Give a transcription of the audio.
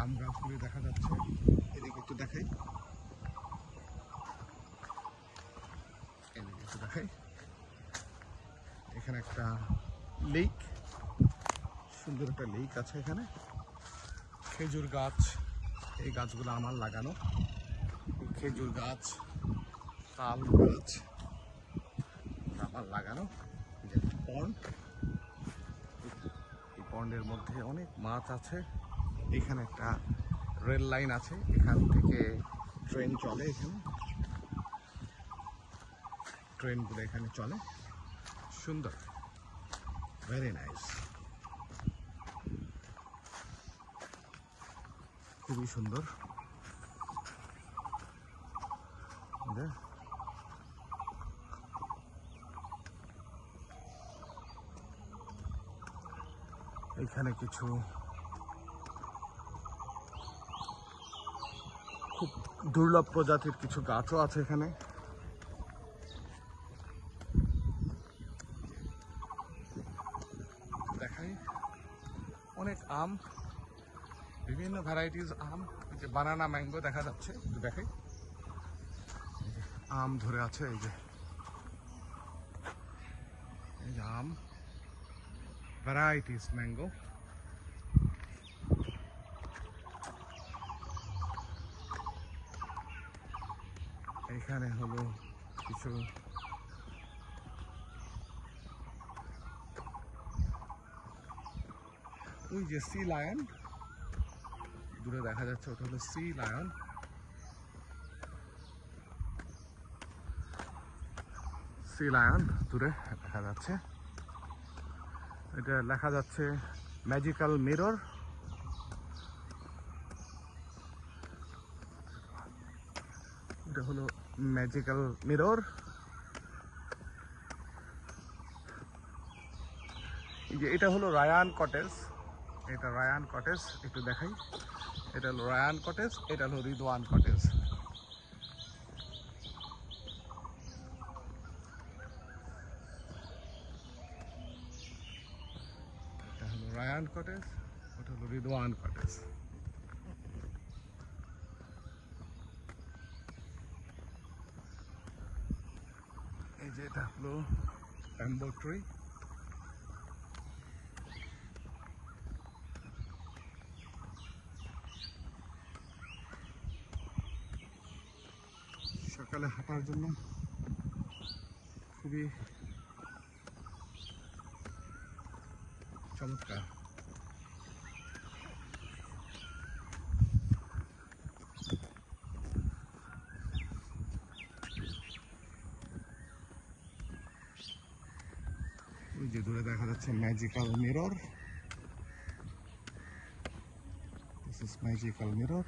আম গাছগুলি দেখা যাচ্ছে। এদিকে একটু দেখাই। এদিকে একটু দেখাই। এখানে একটা লেক সুন্দর একটা লেক আছে এখানে। খেজুর গাছ। এই গাছগুলো আমার লাগানো। খেজুর গাছ, তাল গাছ আমার লাগানো। পন্ড এই পন্ডের মধ্যে অনেক মাছ আছে। এখানে একটা রেল লাইন আছে, এখান থেকে ট্রেন চলে এখানে। ট্রেনগুলো এখানে চলে। সুন্দর। ভেরি নাইস খুবই সুন্দর। এখানে কিছু খুব দুর্লভ প্রজাতির কিছু গাছও আছে এখানে। দেখাই। অনেক আম, বিভিন্ন ভ্যারাইটিস আম যে বানানা ম্যাঙ্গো দেখা যাচ্ছে, একটু দেখাই। আম ধরে আছে, এই যে। এই যে আম। Varieties mango. এখানে হলো কিছু ওই যে সি লায়ন দূরে দেখা যাচ্ছে, ওটা হলো সি লায়ন সি লায়ন দূরে দেখা যাচ্ছে। এটা লেখা যাচ্ছে ম্যাজিক্যাল মিরর এটা হলো ম্যাজিক্যাল মিরর যে এটা হলো রায়ান কটেজ এটা রায়ান কটেজ একটু দেখাই। এটা হলো রায়ান কটেজ এটা হলো রিদওয়ান কটেজ এটা হলো রায়ান কটেজ ওটা হলো রিদওয়ান কটেজ এই যে এটা হলো ব্যাম্বো ট্রি। সকালে হাঁটার জন্য খুবই চমৎকার। যে দূরে দেখা যাচ্ছে magical mirror this is magical mirror